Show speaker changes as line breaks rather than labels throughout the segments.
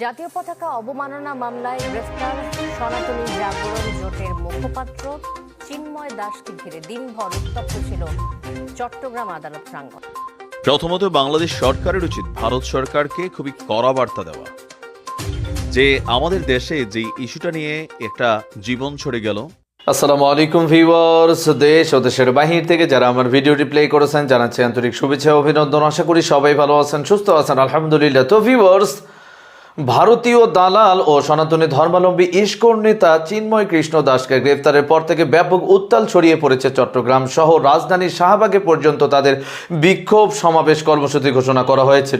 জাতীয় পতাকা অবমাননা মামলায় গ্রেফতার সনাতনী জাগরণ জোটের মুখপাত্র চিন্ময় দাসকে ঘিরে দিনভর উত্তপ্ত ছিল চট্টগ্রাম আদালত প্রাঙ্গণ।
প্রথমত বাংলাদেশ সরকারের উচিত ভারত সরকারকে খুবই কড়া বার্তা দেওয়া। যে আমাদের দেশে যে ইস্যুটা নিয়ে একটা জীবন ছড়ে গেল।
আসসালামু আলাইকুম ভিউয়ার্স দেশ ও দেশের বাহির থেকে যারা আমার ভিডিওটি প্লে করেছেন জানাচ্ছি আন্তরিক শুভেচ্ছা অভিনন্দন। আশা করি সবাই ভালো আছেন সুস্থ আছেন আলহামদুলিল্লাহ। তো ভিউয়ার্স ভারতীয় দালাল ও সনাতনী ধর্মাবলম্বী ইস্কর নেতা চিন্ময় কৃষ্ণ দাসকে গ্রেফতারের পর থেকে ব্যাপক উত্তাল ছড়িয়ে পড়েছে চট্টগ্রাম সহ রাজধানীর শাহবাগে পর্যন্ত তাদের বিক্ষোভ সমাবেশ কর্মসূচি ঘোষণা করা হয়েছে।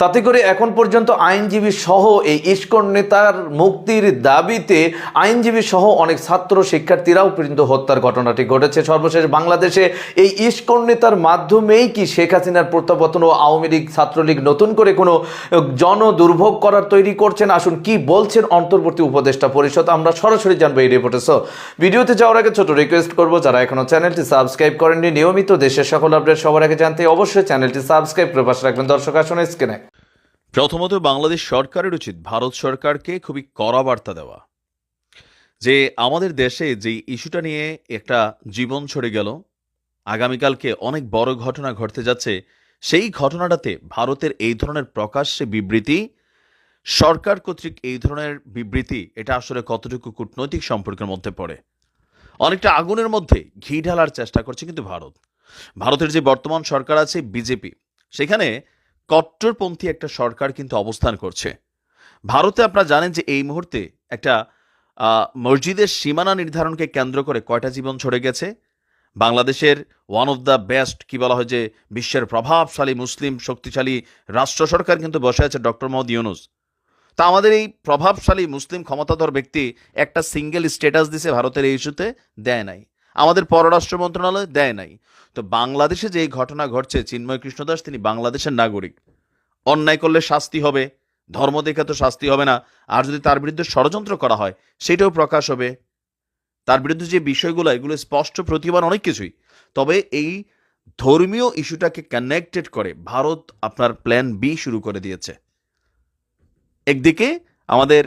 তাতে করে এখন পর্যন্ত আইনজীবী সহ এই ইস্কন নেতার মুক্তির দাবিতে আইনজীবী সহ অনেক ছাত্র শিক্ষার্থীরাও পর্যন্ত হত্যার ঘটনাটি ঘটেছে। সর্বশেষ বাংলাদেশে এই ইস্কন নেতার মাধ্যমেই কি শেখ হাসিনার প্রত্যাবর্তন ও আওয়ামী লীগ ছাত্রলীগ নতুন করে কোনো জন দুর্ভোগ করার তৈরি করছেন? আসুন কি বলছেন অন্তর্বর্তী উপদেষ্টা পরিষদ? আমরা সরাসরি জানব এই রিপোর্টে সো ভিডিওতে যাওয়ার আগে ছোট রিকোয়েস্ট করব, যারা এখনও চ্যানেলটি সাবস্ক্রাইব করেননি, নিয়মিত দেশের সকল আপডেট সবার আগে জানতে অবশ্যই চ্যানেলটি সাবস্ক্রাইব করে পাশে রাখবেন। দর্শক, আসুন স্ক্রিনে।
প্রথমত বাংলাদেশ সরকারের উচিত, ভারত সরকারকে খুবই কড়া বার্তা দেওয়া। যে আমাদের দেশে যে ইস্যুটা নিয়ে একটা জীবন ছড়ে গেল, আগামীকালকে অনেক বড় ঘটনা ঘটতে যাচ্ছে, সেই ঘটনাটাতে ভারতের এই ধরনের প্রকাশ্যে বিবৃতি, সরকার কর্তৃক এই ধরনের বিবৃতি, এটা আসলে কতটুকু কূটনৈতিক সম্পর্কের মধ্যে পড়ে? অনেকটা আগুনের মধ্যে ঘি ঢালার চেষ্টা করছে কিন্তু ভারত। ভারতের যে বর্তমান সরকার আছে, বিজেপি, সেখানে কট্টরপন্থী একটা সরকার কিন্তু অবস্থান করছে। ভারতে আপনারা জানেন যে এই মুহূর্তে একটা মসজিদের সীমানা নির্ধারণকে কেন্দ্র করে কয়টা জীবন ছড়ে গেছে? বাংলাদেশের ওয়ান অফ দ্য বেস্ট কি বলা হয় যে, বিশ্বের প্রভাবশালী মুসলিম শক্তিশালী রাষ্ট্র সরকার কিন্তু বসে আছে ডক্টর মোহাম্মদ ইউনুস। তা আমাদের এই প্রভাবশালী মুসলিম ক্ষমতাধর ব্যক্তি একটা সিঙ্গেল স্ট্যাটাস দিছে ভারতের এই ইস্যুতে, দেয় নাই। আমাদের পররাষ্ট্র মন্ত্রণালয় দেয় নাই। তো বাংলাদেশে যে ঘটনা ঘটছে, চিন্ময় কৃষ্ণদাস তিনি বাংলাদেশের নাগরিক। অন্যায় করলে শাস্তি হবে, ধর্ম দেখে তো শাস্তি হবে না। আর যদি তার বিরুদ্ধে ষড়যন্ত্র করা হয়, সেটাও প্রকাশ হবে। তার বিরুদ্ধে যে বিষয়গুলো, এগুলো স্পষ্ট প্রতিবাদ অনেক কিছুই। তবে এই ধর্মীয় ইস্যুটাকে কানেক্টেড করে ভারত আপনার প্ল্যান বি শুরু করে দিয়েছে। একদিকে আমাদের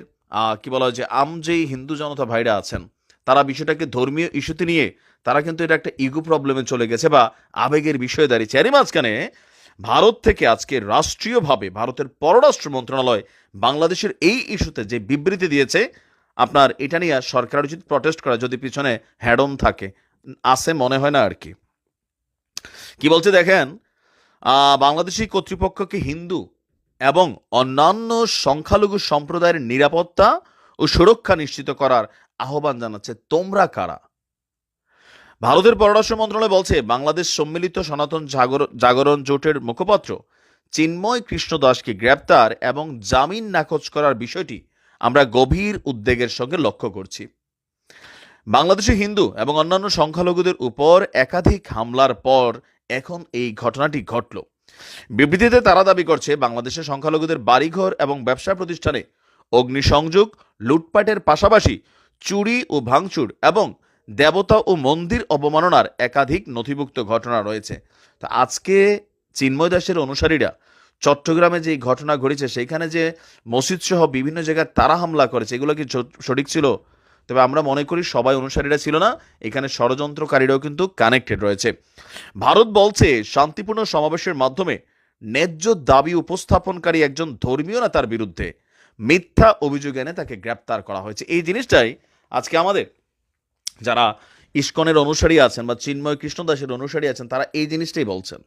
কি বলা হয় যে আম যেই হিন্দু জনতা ভাইরা আছেন তারা বিষয়টাকে ধর্মীয় ইস্যুতে নিয়ে তারা কিন্তু এটা একটা ইগো প্রবলেমে চলে গেছে বা আবেগের বিষয়ে দাঁড়িয়েছে এরই মাঝখানে ভারত থেকে আজকে রাষ্ট্রীয়ভাবে ভারতের পররাষ্ট্র মন্ত্রণালয় বাংলাদেশের এই ইস্যুতে যে বিবৃতি দিয়েছে, আপনার এটা নিয়ে সরকার উচিত প্রটেস্ট করা, যদি পিছনে হ্যাডন থাকে। আছে মনে হয় না আর কি। কি বলছে দেখেন বাংলাদেশি কর্তৃপক্ষকে হিন্দু এবং অন্যান্য সংখ্যালঘু সম্প্রদায়ের নিরাপত্তা ও সুরক্ষা নিশ্চিত করার আহ্বান জানাচ্ছে, তোমরা কারা? ভারতের পররাষ্ট্র মন্ত্রণালয় বলছে, বাংলাদেশ সম্মিলিত সনাতন জাগরণ জোটের মুখপাত্র চিন্ময় কৃষ্ণ দাসকে গ্রেপ্তার এবং জামিন নাকচ করার বিষয়টি আমরা গভীর উদ্বেগের সঙ্গে লক্ষ্য করছি। বাংলাদেশে হিন্দু এবং অন্যান্য সংখ্যালঘুদের উপর একাধিক হামলার পর এখন এই ঘটনাটি ঘটল। বিবৃতিতে তারা দাবি করছে বাংলাদেশের সংখ্যালঘুদের বাড়িঘর এবং ব্যবসা প্রতিষ্ঠানে অগ্নিসংযোগ, লুটপাটের পাশাপাশি চুরি ও ভাঙচুর এবং দেবতা ও মন্দির অবমাননার একাধিক নথিভুক্ত ঘটনা রয়েছে। তো আজকে চিন্ময় দাসের অনুসারীরা চট্টগ্রামে যে ঘটনা ঘটেছে, সেইখানে যে মসজিদ সহ বিভিন্ন জায়গায় তারা হামলা করেছে, এগুলো কি সঠিক ছিল? তবে আমরা মনে করি সবাই অনুসারীরা ছিল না, এখানে ষড়যন্ত্রকারীরাও কিন্তু কানেক্টেড রয়েছে। ভারত বলছে, শান্তিপূর্ণ সমাবেশের মাধ্যমে ন্যায্য দাবি উপস্থাপনকারী একজন ধর্মীয় নেতার বিরুদ্ধে মিথ্যা অভিযোগ এনে তাকে গ্রেপ্তার করা হয়েছে। এই জিনিসটাই আজকে আমাদের যারা ইস্কনের অনুসারী আছেন বা চিন্ময় কৃষ্ণদাসের অনুসারী আছেন, তারা এই জিনিসটাই বলছেন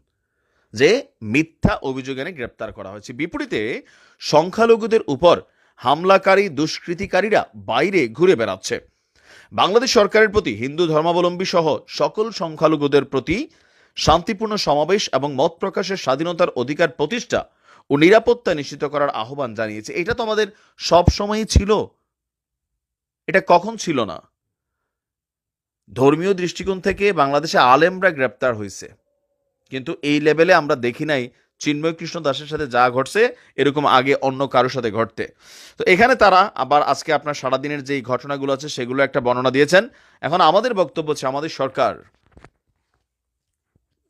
যে মিথ্যা অভিযোগ এনে গ্রেপ্তার করা হয়েছে। বিপরীতে সংখ্যালঘুদের উপর হামলাকারী, দুষ্কৃতিকারীরা বাইরে ঘুরে বেড়াচ্ছে। বাংলাদেশ সরকারের প্রতি, হিন্দু ধর্মাবলম্বী সহ সকল সংখ্যালঘুদের প্রতি শান্তিপূর্ণ সমাবেশ এবং মত প্রকাশের স্বাধীনতার অধিকার প্রতিষ্ঠা ও নিরাপত্তা নিশ্চিত করার আহ্বান জানিয়েছে। এটা তো আমাদের সব সময়ই ছিল। এটা কখন ছিল না? ধর্মীয় দৃষ্টিকোণ থেকে বাংলাদেশে আলেমরা গ্রেপ্তার হয়েছে কিন্তু এই লেভেলে আমরা দেখি নাই চিন্ময় কৃষ্ণ দাসের সাথে যা ঘটছে, এরকম আগে অন্য কারোর সাথে ঘটতে। তো এখানে তারা আবার আজকে আপনার সারাদিনের যেই ঘটনাগুলো আছে, সেগুলো একটা বর্ণনা দিয়েছেন। এখন আমাদের বক্তব্য হচ্ছে আমাদের সরকার।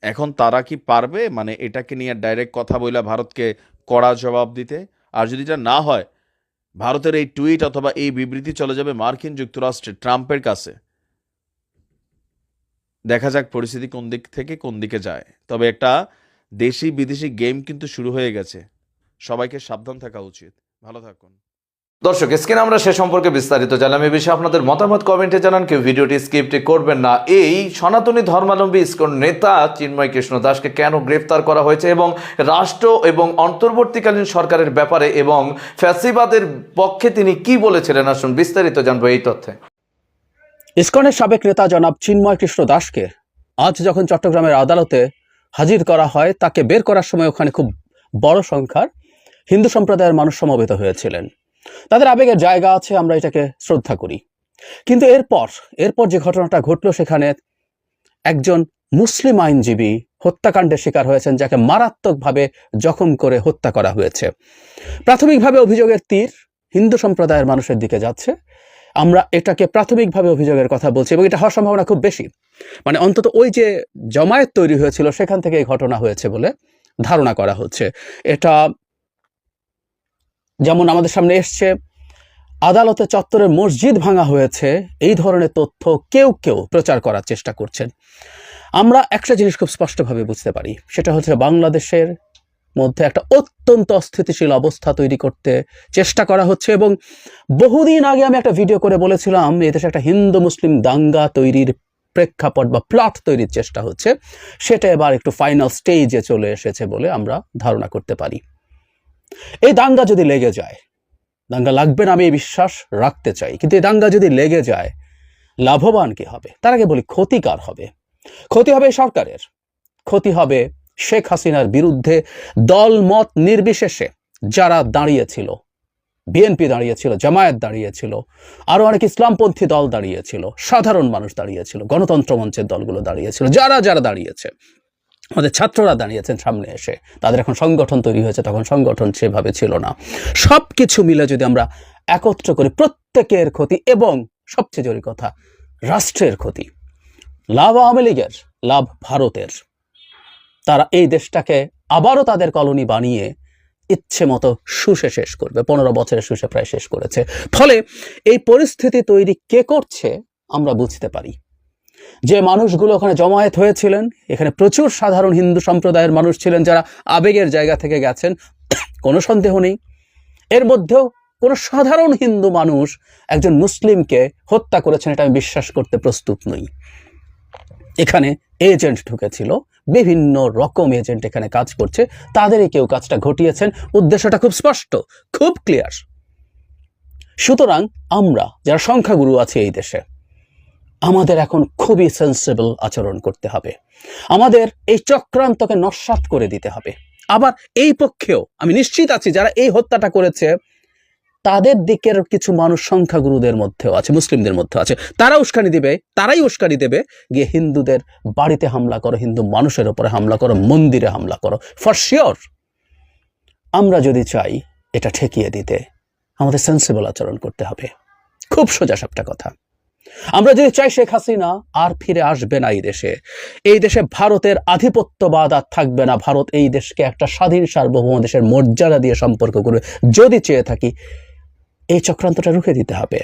এখন তারা কি পারবে? মানে এটাকে নিয়ে ডাইরেক্ট কথা বইলা ভারতকে কড়া জবাব দিতে? আর যদি এটা না হয় ভারতের এই টুইট অথবা এই বিবৃতি চলে যাবে মার্কিন যুক্তরাষ্ট্রে ট্রাম্পের কাছে। দেখা যাক পরিস্থিতি কোন দিক থেকে কোন দিকে যায়। তবে একটা দেশি বিদেশি গেম কিন্তু শুরু হয়ে গেছে। সবাইকে সাবধান থাকা উচিত। ভালো থাকুন।
দর্শক, স্ক্রিনে আমরা সে সম্পর্কে বিস্তারিত জানলাম। এই বিষয়ে আপনাদের মতামত, কমেন্টে জানান। কেউ ভিডিওটি স্কিপ্ট করবেন না। এই সনাতনী ধর্মাবলম্বী ইস্কন নেতা চিন্ময় কৃষ্ণ দাসকে কেন গ্রেফতার করা হয়েছে এবং রাষ্ট্র এবং অন্তর্বর্তীকালীন সরকারের ব্যাপারে এবং ফ্যাসিবাদের পক্ষে তিনি কি বলেছিলেন? আসুন বিস্তারিত জানব এই তথ্যে।
ইসকনের সাবেক নেতা জনাব চিন্ময় কৃষ্ণ দাসকে আজ যখন চট্টগ্রামের আদালতে হাজির করা হয়, তাকে বের করার সময় ওখানে খুব বড় সংখ্যার হিন্দু সম্প্রদায়ের মানুষ সমবেত হয়েছিলেন। তাদের আবেগের জায়গা আছে, আমরা এটাকে শ্রদ্ধা করি। কিন্তু এরপর এরপর যে ঘটনাটা ঘটলো সেখানে একজন মুসলিম আইনজীবী হত্যাকাণ্ডের শিকার হয়েছেন, যাকে মারাত্মকভাবে জখম করে হত্যা করা হয়েছে। প্রাথমিকভাবে অভিযোগের তীর হিন্দু সম্প্রদায়ের মানুষের দিকে যাচ্ছে। আমরা এটাকে প্রাথমিকভাবে অভিযোগের কথা বলছি এবং এটা হওয়ার সম্ভাবনা খুব বেশি। মানে অন্তত ওই যে জমায়েত তৈরি হয়েছিল, সেখান থেকে এই ঘটনা হয়েছে বলে ধারণা করা হচ্ছে। এটা যেমন আমাদের সামনে এসছে, আদালতে চত্বরে মসজিদ ভাঙা হয়েছে, এই ধরনের তথ্য কেউ কেউ প্রচার করার চেষ্টা করছেন। আমরা একটা জিনিস খুব স্পষ্টভাবে বুঝতে পারি, সেটা হচ্ছে বাংলাদেশের মধ্যে একটা অত্যন্ত অস্থিতিশীল অবস্থা তৈরি করতে চেষ্টা করা হচ্ছে এবং বহুদিন আগে আমি একটা ভিডিও করে বলেছিলাম, এই দেশে একটা হিন্দু মুসলিম দাঙ্গা তৈরির প্রেক্ষাপট বা প্লট তৈরির চেষ্টা হচ্ছে, সেটা এবার একটু ফাইনাল স্টেজে চলে এসেছে বলে আমরা ধারণা করতে পারি। এই দাঙ্গা যদি লেগে যায়, দাঙ্গা লাগবে না আমি এই বিশ্বাস রাখতে চাই, কিন্তু এই দাঙ্গা যদি লেগে যায়, লাভবান কি হবে? তার আগে বলি ক্ষতিকার হবে? ক্ষতি হবে সরকারের। ক্ষতি হবে শেখ হাসিনার বিরুদ্ধে দল মত নির্বিশেষে যারা দাঁড়িয়েছিল, বিএনপি দাঁড়িয়েছিল, জামায়াত দাঁড়িয়েছিল, আরও অনেক ইসলামপন্থী দল দাঁড়িয়েছিল, সাধারণ মানুষ দাঁড়িয়েছিল, গণতন্ত্র মঞ্চের দলগুলো দাঁড়িয়েছিল, যারা যারা দাঁড়িয়েছে। আমাদের ছাত্ররা দাঁড়িয়েছেন সামনে এসে। তাদের এখন সংগঠন তৈরি হয়েছে, তখন সংগঠন সেভাবে ছিল না। সব কিছু মিলে যদি আমরা একত্র করি, প্রত্যেকের ক্ষতি এবং সবচেয়ে জরুরি কথা, রাষ্ট্রের ক্ষতি। লাভ আওয়ামী লীগের, লাভ ভারতের। তারা এই দেশটাকে আবারও তাদের কলোনি বানিয়ে ইচ্ছে মতো শুষে শেষ করবে। পনেরো বছরের শুষে প্রায় শেষ করেছে। ফলে এই পরিস্থিতি তৈরি কে করছে, আমরা বুঝতে পারি। যে মানুষগুলো ওখানে জমায়েত হয়েছিলেন, এখানে প্রচুর সাধারণ হিন্দু সম্প্রদায়ের মানুষ ছিলেন যারা আবেগের জায়গা থেকে গেছেন, কোনো সন্দেহ নেই। এর মধ্যেও কোনো সাধারণ হিন্দু মানুষ একজন মুসলিমকে হত্যা করেছেন, এটা আমি বিশ্বাস করতে প্রস্তুত নই। এখানে এজেন্ট ঢুকেছিল, বিভিন্ন রকম এজেন্ট এখানে কাজ করছে, তাদেরই কেউ কাজটা ঘটিয়েছেন। উদ্দেশ্যটা খুব স্পষ্ট, খুব ক্লিয়ার সুতরাং আমরা, যারা সংখ্যাগুরু আছে এই দেশে আমাদের এখন খুবই সেন্সিবল আচরণ করতে হবে। আমাদের এই চক্রান্তকে নস্বাত করে দিতে হবে। আবার এই পক্ষেও আমি নিশ্চিত আছি, যারা এই হত্যাটা করেছে, তাদের দিকের কিছু মানুষ সংখ্যাগুরুদের মধ্যেও আছে, মুসলিমদের মধ্যেও আছে। তারা উস্কানি দিবে, তারাই উস্কানি দেবে। গিয়ে হিন্দুদের বাড়িতে হামলা করো, হিন্দু মানুষের ওপরে হামলা করো, মন্দিরে হামলা করো। ফর শিওর আমরা যদি চাই এটা ঠেকিয়ে দিতে, আমাদের সেন্সিবল আচরণ করতে হবে। খুব সোজা সাপটা কথা। আমরা যদি চাই শেখ হাসিনা আর ফিরে আসবে না এই দেশে এই দেশে ভারতের আধিপত্যবাদ আর থাকবে না। ভারত এই দেশকে একটা স্বাধীন সার্বভৌম দেশের মর্যাদা দিয়ে সম্পর্ক করবে। যদি চেয়ে থাকি, এই চক্রান্তটা রুখে দিতে হবে।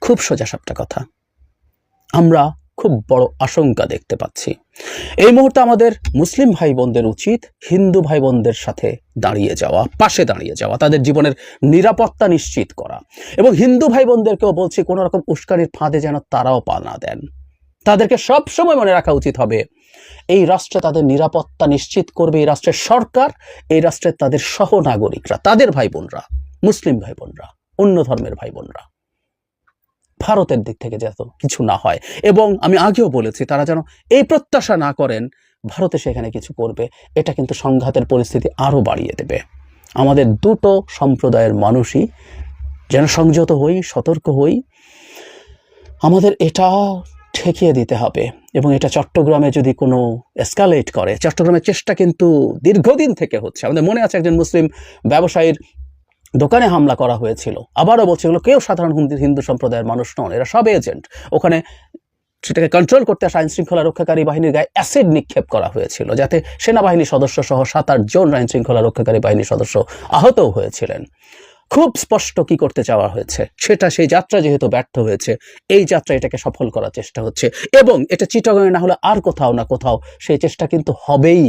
খুব সোজা সাপটা কথা। আমরা খুব বড় আশঙ্কা দেখতে পাচ্ছি। এই মুহূর্তে আমাদের মুসলিম ভাই বোনদের উচিত হিন্দু ভাই বোনদের সাথে দাঁড়িয়ে যাওয়া, পাশে দাঁড়িয়ে যাওয়া, তাদের জীবনের নিরাপত্তা নিশ্চিত করা। এবং হিন্দু ভাই বোনদেরকেও বলছি, কোনো রকম উস্কানির ফাঁদে যেন তারাও পা না দেন। তাদেরকে সব সময় মনে রাখা উচিত হবে, এই রাষ্ট্রে তাদের নিরাপত্তা নিশ্চিত করবে, এই রাষ্ট্রের সরকার, এই রাষ্ট্রের তাদের সহনাগরিকরা, তাদের ভাই বোনরা মুসলিম ভাই বোনরা অন্য ধর্মের ভাই বোনরা ভারতের দিক থেকে যাতে, কিছু না হয়। এবং আমি আগেও বলেছি, তারা যেন এই প্রত্যাশা না করেন, ভারতে সেখানে কিছু করবে। এটা কিন্তু সংঘাতের পরিস্থিতি আরও বাড়িয়ে দেবে। আমাদের দুটো সম্প্রদায়ের মানুষই যেন সংযত হই, সতর্ক হই, আমাদের এটা ঠেকিয়ে দিতে হবে। এবং এটা চট্টগ্রামে যদি কোনো এসকালেট করে, চট্টগ্রামের চেষ্টা কিন্তু দীর্ঘদিন থেকে হচ্ছে। আমাদের মনে আছে একজন মুসলিম ব্যবসায়ীর দোকানে হামলা করা হয়েছিল। আবারও বলছে এগুলো কেউ সাধারণ হিন্দু সম্প্রদায়ের মানুষ নন, এরা সব এজেন্ট। ওখানে সেটাকে কন্ট্রোল করতে আসা আইন শৃঙ্খলা রক্ষাকারী বাহিনীর গায়ে অ্যাসিড নিক্ষেপ করা হয়েছিল, যাতে সেনাবাহিনী সদস্য সহ সাত আট জন আইন শৃঙ্খলা রক্ষাকারী বাহিনীর সদস্য আহতও হয়েছিলেন। খুব স্পষ্ট কি করতে চাওয়া হয়েছে, সেটা সেই যাত্রা যেহেতু ব্যর্থ হয়েছে, এই যাত্রা এটাকে সফল করার চেষ্টা হচ্ছে। এবং এটা চিটাগাঙে না হলে আর কোথাও না কোথাও সেই চেষ্টা কিন্তু হবেই।